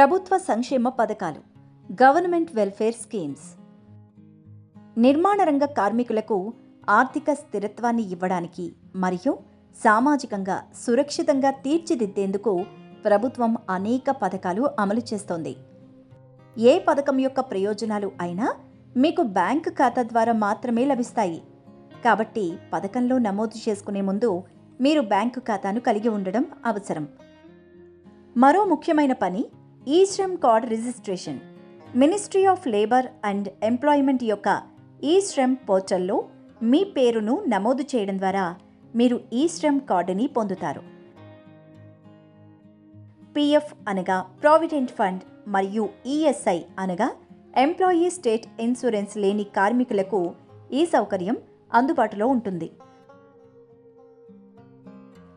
ప్రభుత్వ సంక్షేమ పథకాలు గవర్నమెంట్ వెల్ఫేర్ స్కీమ్స్. నిర్మాణ రంగ కార్మికులకు ఆర్థిక స్థిరత్వాన్ని ఇవ్వడానికి మరియు సామాజికంగా సురక్షితంగా తీర్చిదిద్దేందుకు ప్రభుత్వం అనేక పథకాలు అమలు చేస్తోంది. ఏ పథకం యొక్క ప్రయోజనాలు అయినా మీకు బ్యాంకు ఖాతా ద్వారా మాత్రమే లభిస్తాయి. కాబట్టి పథకంలో నమోదు చేసుకునే ముందు మీరు బ్యాంకు ఖాతాను కలిగి ఉండడం అవసరం. మరో ముఖ్యమైన పని ఈ Shram card registration ministry of labour and employment యొక్క ఈ శ్రమ్ పోర్టల్లో మీ పేరును నమోదు చేయడం ద్వారా మీరు ఈ శ్రమ్ కార్డుని పొందుతారు. పిఎఫ్ అనగా ప్రావిడెంట్ ఫండ్ మరియు ఈఎస్ఐ అనగా ఎంప్లాయీ స్టేట్ ఇన్సూరెన్స్ లేని కార్మికులకు ఈ సౌకర్యం అందుబాటులో ఉంటుంది.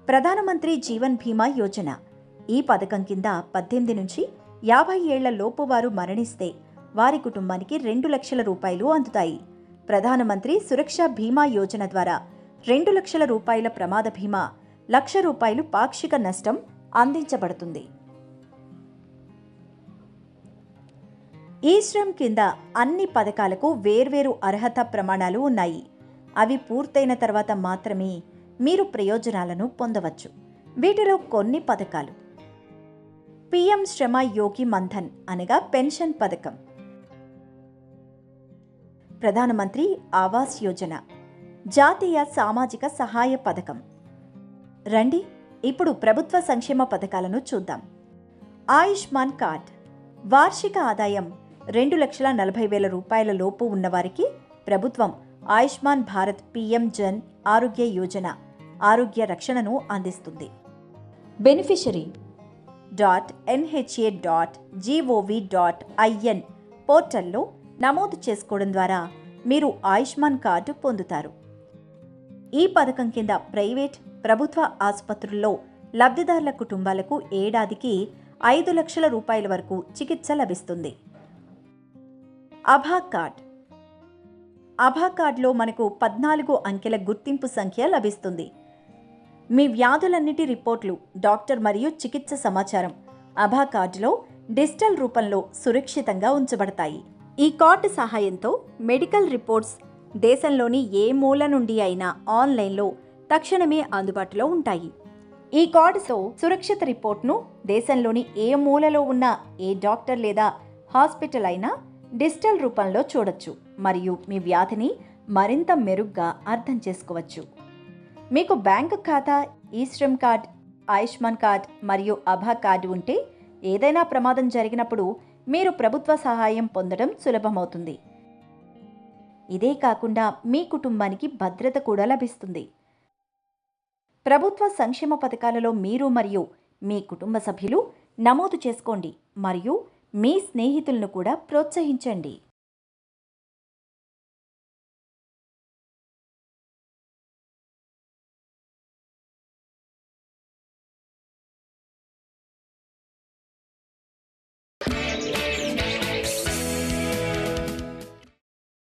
ప్రధానమంత్రి జీవన్ బీమా యోజన ఈ పథకం కింద పద్దెనిమిది నుంచి యాభై ఏళ్ళ లోపు వారు మరణిస్తే వారి కుటుంబానికి రెండు లక్షల రూపాయలు అందుతాయి. ప్రధానమంత్రి సురక్ష బీమా యోజన ద్వారా రెండు లక్షల రూపాయల ప్రమాద బీమా లక్ష రూపాయలు పాక్షిక నష్టం అందించబడుతుంది. ఈ శ్రమ్ కింద అన్ని పథకాలకు వేర్వేరు అర్హత ప్రమాణాలు ఉన్నాయి. అవి పూర్తయిన తర్వాత మాత్రమే మీరు ప్రయోజనాలను పొందవచ్చు. వీటిలో కొన్ని పథకాలు పిఎం శ్రమ యోగి మన్ధన్ అనగా పెన్షన్ పథకం. ప్రధానమంత్రి ఆవాస్ యోజన. జాతీయ సామాజిక సహాయ పథకం. రండి ఇప్పుడు ప్రభుత్వ సంక్షేమ పథకాలను చూద్దాం. ఆయుష్మాన్ కార్డ్. వార్షిక ఆదాయం రెండు లక్షల నలభై వేల రూపాయల లోపు ఉన్నవారికి ప్రభుత్వం ఆయుష్మాన్ భారత్ పిఎం జన్ ఆరోగ్య యోజన ఆరోగ్య రక్షణను అందిస్తుంది. Beneficiary. Dot NHA dot GOV dot IN పోర్టల్లో నమోదు చేసుకోవడం ద్వారా మీరు ఆయుష్మాన్ కార్డు పొందుతారు. ఈ పథకం కింద ప్రైవేట్ ప్రభుత్వ ఆసుపత్రుల్లో లబ్ధిదారుల కుటుంబాలకు ఏడాదికి ఐదు లక్షల రూపాయల వరకు చికిత్స లభిస్తుంది. అభా కార్డ్. అభా కార్డులో మనకు పద్నాలుగు అంకెల గుర్తింపు సంఖ్య లభిస్తుంది. మీ వ్యాధులన్నిటి రిపోర్ట్లు డాక్టర్ మరియు చికిత్స సమాచారం అభా కార్డులో డిజిటల్ రూపంలో సురక్షితంగా ఉంచబడతాయి. ఈ కార్డు సహాయంతో మెడికల్ రిపోర్ట్స్ దేశంలోని ఏ మూల నుండి అయినా ఆన్లైన్లో తక్షణమే అందుబాటులో ఉంటాయి. ఈ కార్డుతో సురక్షిత రిపోర్ట్ను దేశంలోని ఏ మూలలో ఉన్న ఏ డాక్టర్ లేదా హాస్పిటల్ అయినా డిజిటల్ రూపంలో చూడొచ్చు మరియు మీ వ్యాధిని మరింత మెరుగ్గా అర్థం చేసుకోవచ్చు. మీకు బ్యాంకు ఖాతా ఈ శ్రమ్ కార్డ్ ఆయుష్మాన్ కార్డ్ మరియు అభా కార్డు ఉంటే ఏదైనా ప్రమాదం జరిగినప్పుడు మీరు ప్రభుత్వ సహాయం పొందడం సులభమవుతుంది. ఇదే కాకుండా మీ కుటుంబానికి భద్రత కూడా లభిస్తుంది. ప్రభుత్వ సంక్షేమ పథకాలలో మీరు మరియు మీ కుటుంబ సభ్యులు నమోదు చేసుకోండి మరియు మీ స్నేహితులను కూడా ప్రోత్సహించండి.